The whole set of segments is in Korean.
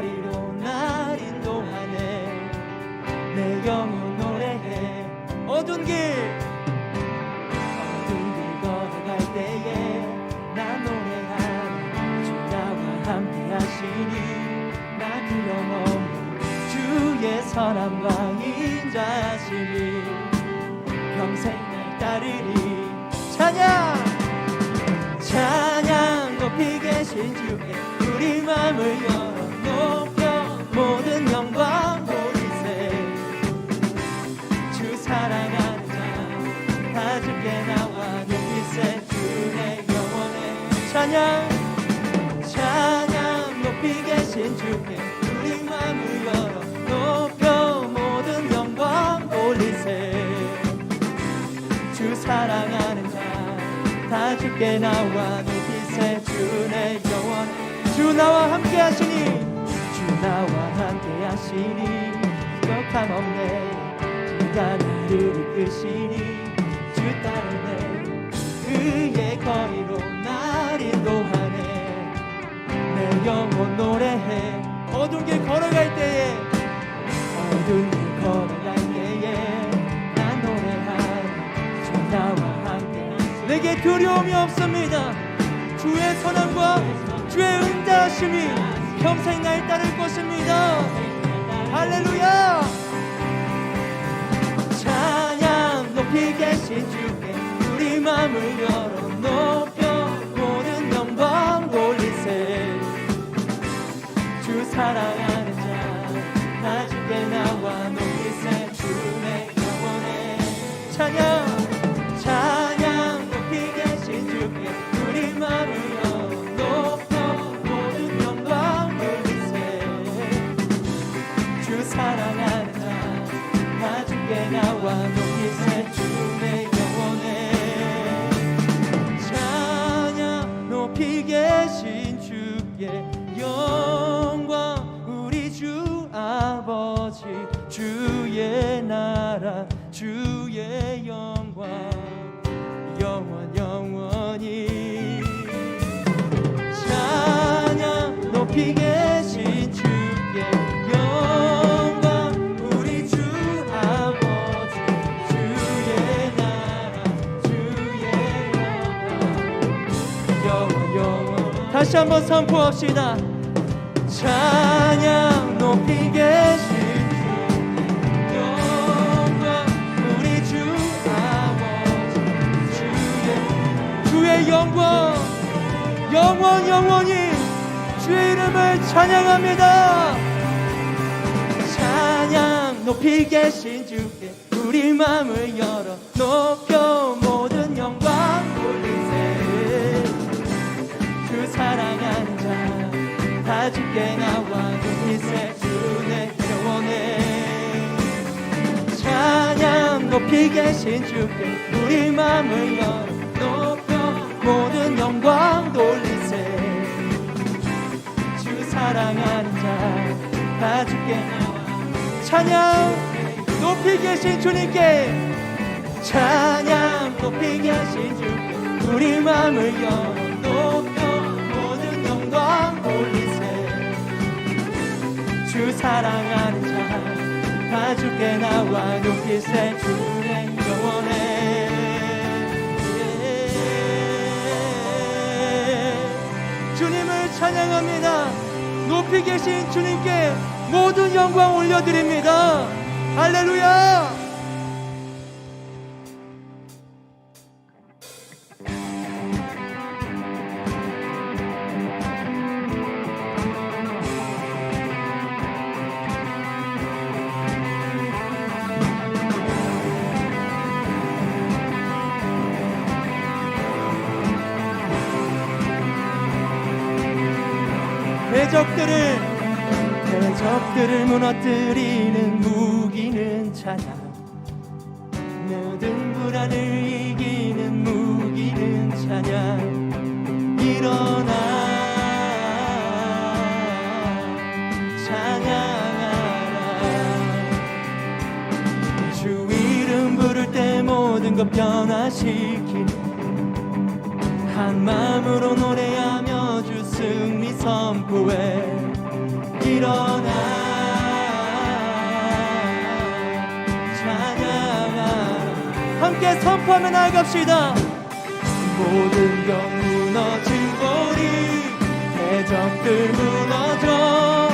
거리로 날 인도하네. 내 영혼 노래해. 어두운 길. 어두운 길 걸어갈 때에 나 노래하네 주 나와 함께 하시니 나 두려움 주의 선함과 인자심이 평생 날 따르리. 찬양! 찬양 높이 계신 주께 우리 마음을 열어 높여 모든 영광 돌리세. 주 사랑하는 자 다 주께 나와 높이세. 주의 영원해 찬양 찬양. 높이 계신 주께 우리 마음을 열어. 높여 모든 영광 돌리세. 주 사랑하는 자 다 주께 나와 높이세. 주의 영원 주 나와 함께 하시니. 주 나와 함께 하시니 격함 없네. 그가 나를 이끄시니 주 따르네. 그의 거리로 날 인도하네. 내 영혼 노래해. 어두운 길 걸어갈 때에 어두운 길 걸어갈 때에 난 노래하네 주 나와 함께 내게 두려움이 없습니다. 주의 선함과 주의 은자하심이 평생 날 따를 것입니다. 할렐루야. 찬양 높이 계신 주께 우리 마음을 열어 다시 한번 선포합시다. 찬양 높이 계신 주 영광 우리 주 아버지. 주의 주의 영광. 영원 영원히 주의 이름을 찬양합니다. 찬양 높이 계신 주께 우리 마음을 열어 높여 모든 영광 돌리세. 주 사랑하는 자다 주께 나와 찬양 높이 계신 주께 우리 마음을 열어 높여 모든 영광 돌리세. 주 사랑하는 자다 주께 찬양 높이 계신 주님께 찬양 높이 계신 주께 우리 마음을 열어 높여 모든 영광 돌리세. 주 사랑하는 자다 주께 나와 높이세 주의 영원해 주님을 찬양합니다 높이 계신 주님께 모든 영광 올려드립니다 무너뜨리는 무기는 찬양 모든 불안을 이기는 무기는 찬양 일어나. 찬양하라. 주 이름 부를 때 모든 것 변화시키는 한 마음으로 노래하며 주 승리 선포해. 일어나 함께 선포하며 나아갑시다. 모든 병 무너진 고리 대적들 무너져.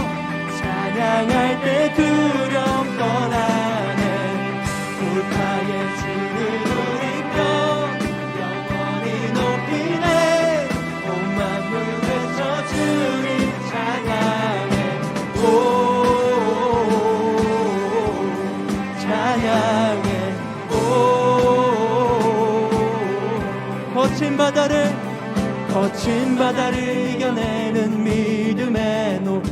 찬양할 때 두려움 떠나 바다를 거친 바다를 이겨내는 믿음의 노래.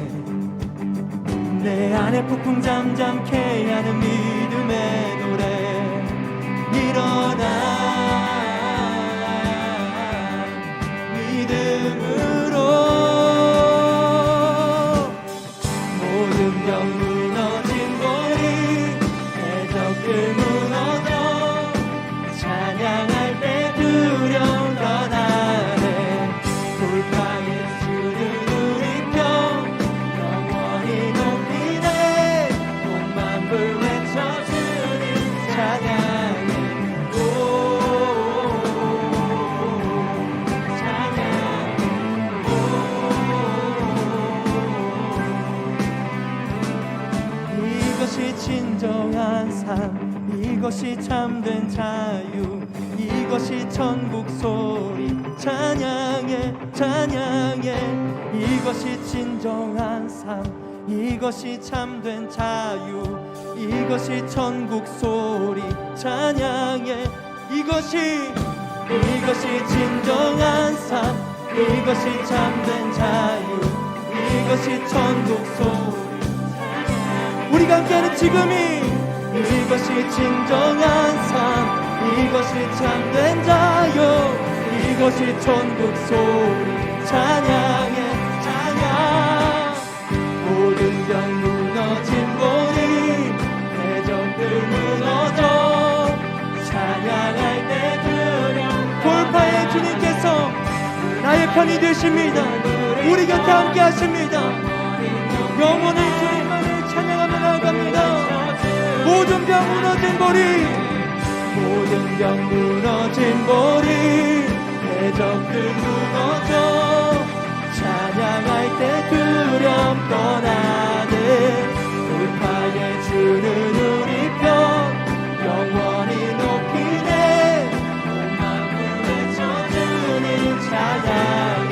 내 안에 폭풍 잠잠케 하는 믿음의 노래. 일어나. 믿음으로. 모든 병 이것이 진정한 삶. 이것이 참된 자유. 이것이 천국 소리. 찬양해 찬양해. 이것이 진정한 삶. 이것이 참된 자유. 이것이 천국 소리. 찬양해. 이것이 이것이 진정한 삶. 이것이 참된 자유. 이것이 천국 소리 우리가 함께하는 지금이 이것이 진정한 삶 이것이 참된 자유 이것이 천국 소리 찬양해 찬양. 모든 병 무너진 고리 대적들 무너져 찬양할 때 두려움 돌파의 주님께서 나의 편이 되십니다. 우리 곁에 함께 하십니다. 영원히 모든 병 무너진 고리. 모든 병 무너진 고리. 대적들 무너져. 찬양할 때 두려움 떠나네. 돌파에 주는 우리 편. 영원히 높이네. 온 마음을 외쳐 주님 찬양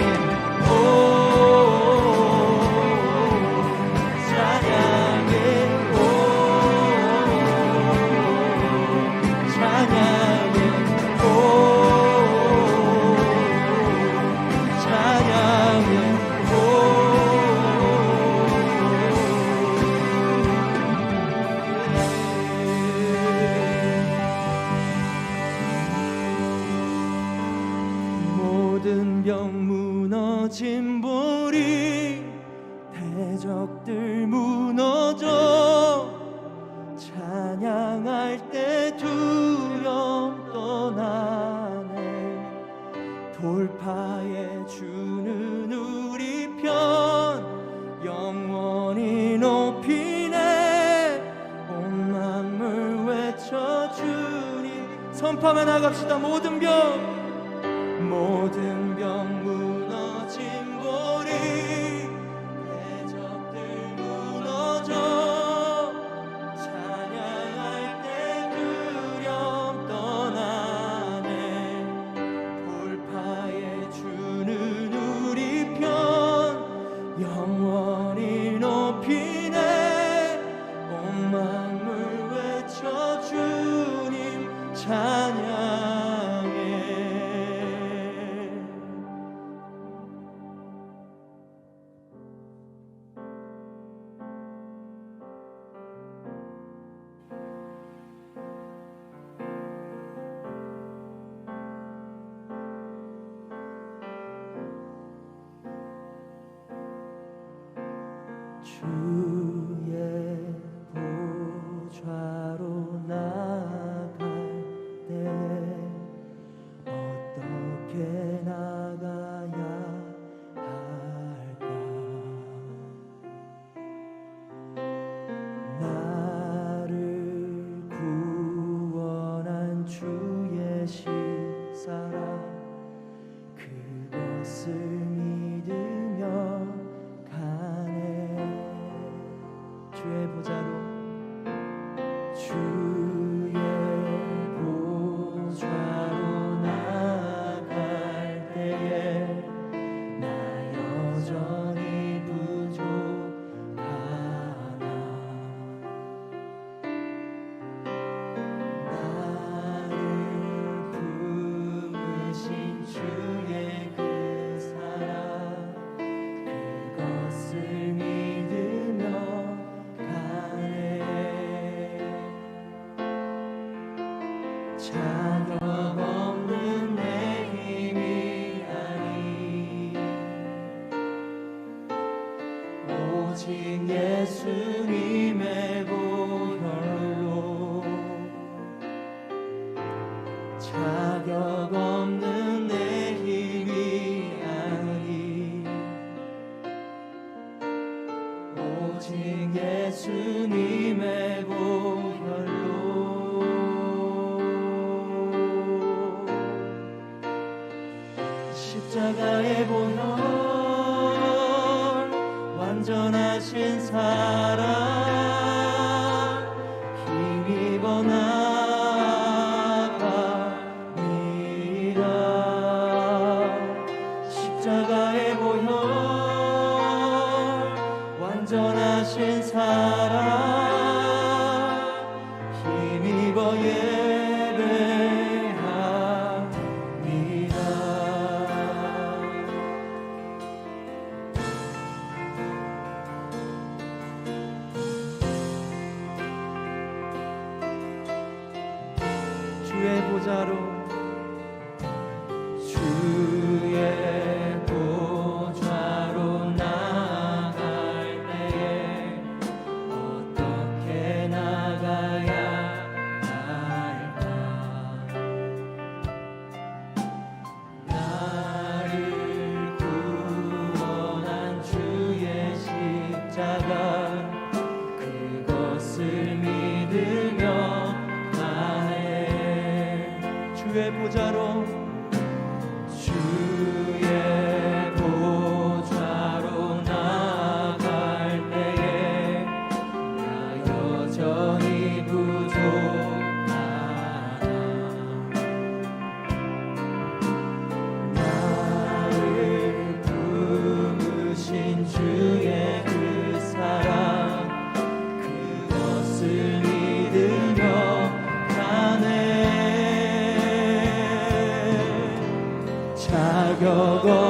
십자가의 보혈 완전하신 사랑. 有过。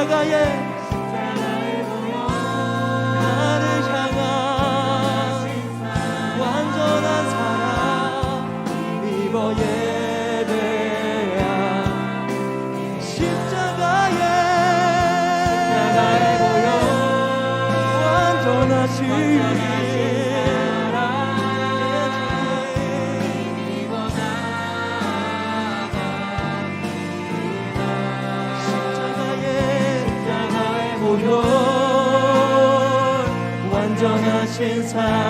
Yagaya. Time.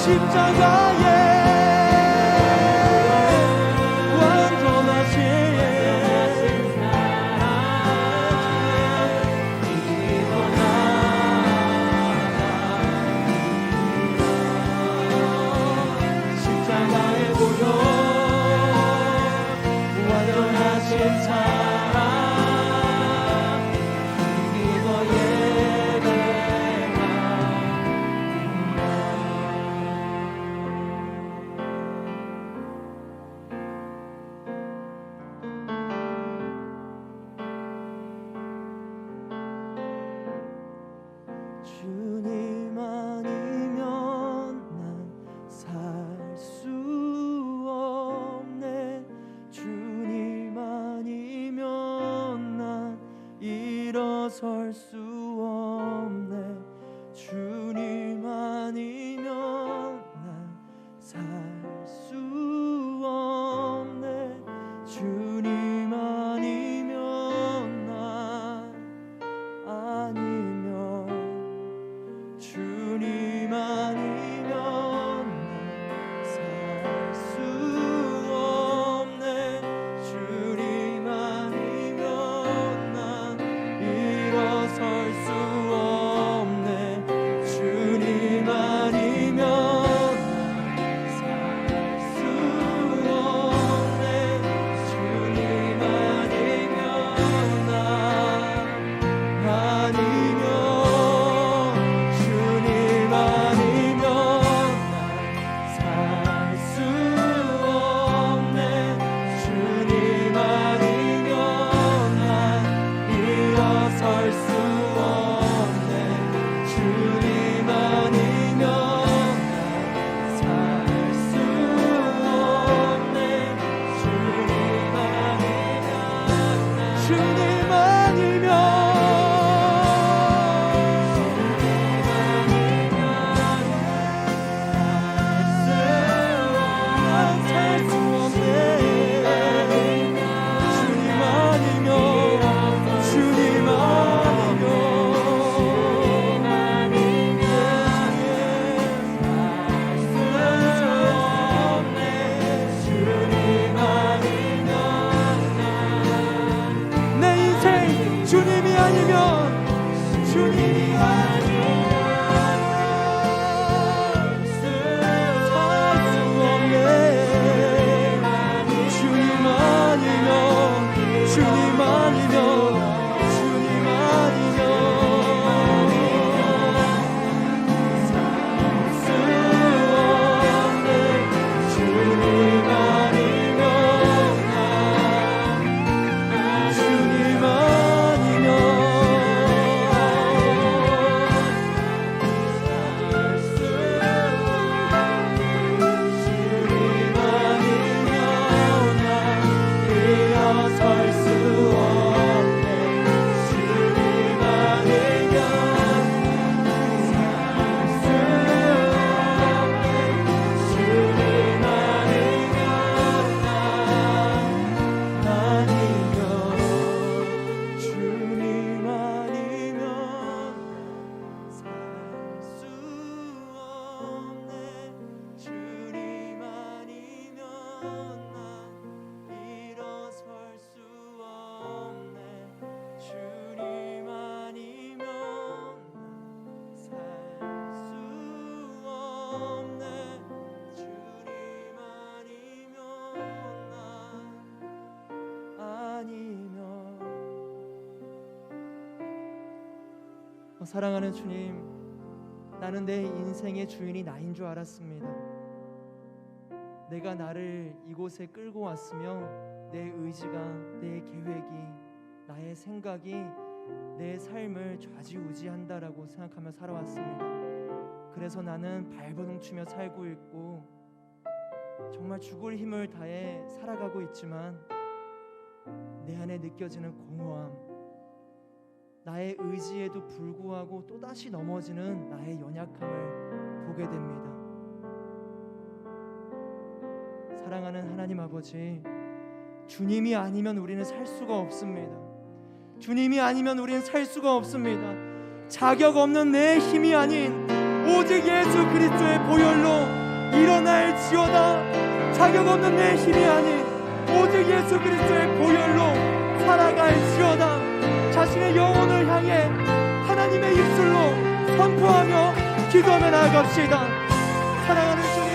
십자가에 일 사랑하는 주님, 나는 내 인생의 주인이 나인 줄 알았습니다. 내가 나를 이곳에 끌고 왔으며 내 의지가, 내 계획이, 나의 생각이 내 삶을 좌지우지한다라고 생각하며 살아왔습니다. 그래서 나는 발버둥 치며 살고 있고 정말 죽을 힘을 다해 살아가고 있지만 내 안에 느껴지는 공허함, 나의 의지에도 불구하고 또다시 넘어지는 나의 연약함을 보게 됩니다. 사랑하는 하나님 아버지, 주님이 아니면 우리는 살 수가 없습니다. 주님이 아니면 우리는 살 수가 없습니다. 자격 없는 내 힘이 아닌 오직 예수 그리스도의 보혈로 일어날 지어다. 자격 없는 내 힘이 아닌 오직 예수 그리스도의 보혈로 살아갈 지어다. 자신의 영혼을 향해 하나님의 입술로 선포하며 기도하며 나아갑시다. 사랑하는 주님,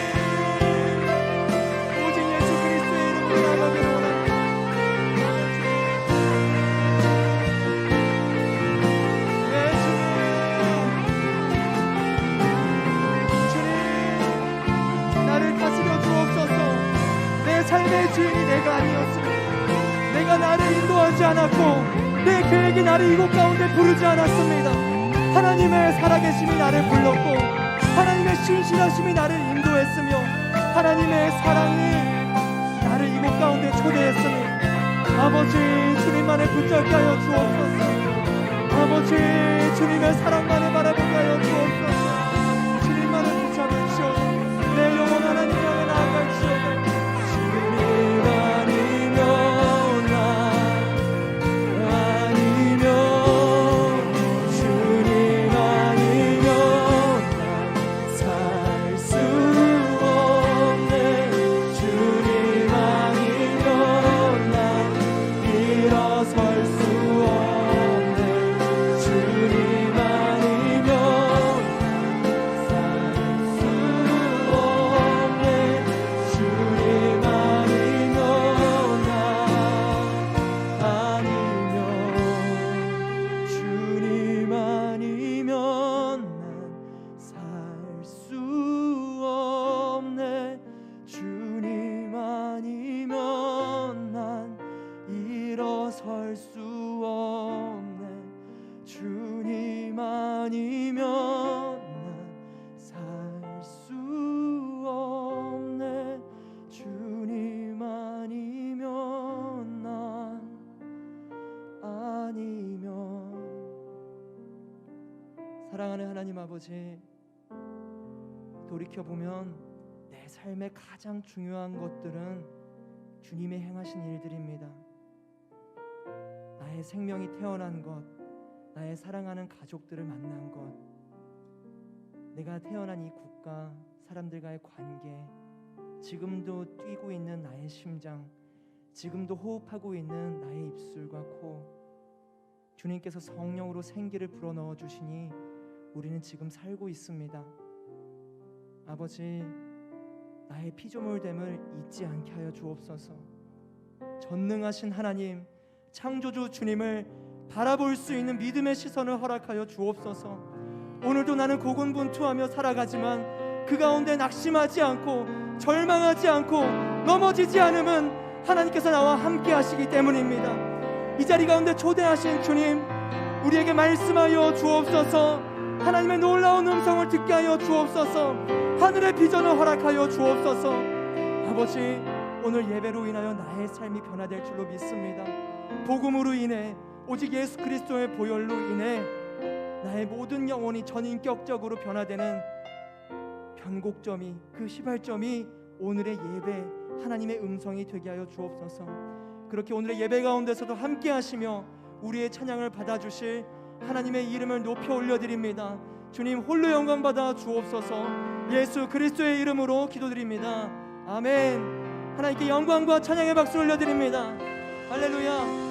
오직 예수 그리스도의 이름으로 나아가기를 원합니다. 주옵소서. 내 삶의 주인이 내가 아니었습니다. 내가 나를 인도하지 않았고 내 계획이 나를 이곳 가운데 부르지 않았습니다. 하나님의 살아계심이 나를 불렀고 하나님의 신실하심이 나를 인도했으며 하나님의 사랑이 나를 이곳 가운데 초대했으니 아버지 주님만을 붙잡게 하여 주옵소서 아버지 주님의 사랑만을 바라보게 하여 주옵소서 하나님 아버지 돌이켜 보면 내 삶의 가장 중요한 것들은 주님의 행하신 일들입니다. 나의 생명이 태어난 것, 나의 사랑하는 가족들을 만난 것, 내가 태어난 이 국가, 사람들과의 관계, 지금도 뛰고 있는 나의 심장, 지금도 호흡하고 있는 나의 입술과 코, 주님께서 성령으로 생기를 불어넣어 주시니 우리는 지금 살고 있습니다. 아버지, 나의 피조물됨을 잊지 않게 하여 주옵소서. 전능하신 하나님, 창조주 주님을 바라볼 수 있는 믿음의 시선을 허락하여 주옵소서. 오늘도 나는 고군분투하며 살아가지만 그 가운데 낙심하지 않고 절망하지 않고 넘어지지 않음은 하나님께서 나와 함께 하시기 때문입니다. 이 자리 가운데 초대하신 주님, 우리에게 말씀하여 주옵소서. 하나님의 놀라운 음성을 듣게 하여 주옵소서. 하늘의 비전을 허락하여 주옵소서. 아버지, 오늘 예배로 인하여 나의 삶이 변화될 줄로 믿습니다. 복음으로 인해 오직 예수 그리스도의 보혈로 인해 나의 모든 영혼이 전인격적으로 변화되는 변곡점이 그 시발점이 오늘의 예배 하나님의 음성이 되게 하여 주옵소서. 그렇게 오늘의 예배 가운데서도 함께 하시며 우리의 찬양을 받아 주실 하나님의 이름을 높여 올려 드립니다. 주님 홀로 영광 받아 주옵소서. 예수 그리스도의 이름으로 기도드립니다. 아멘. 하나님께 영광과 찬양의 박수 올려 드립니다. 할렐루야.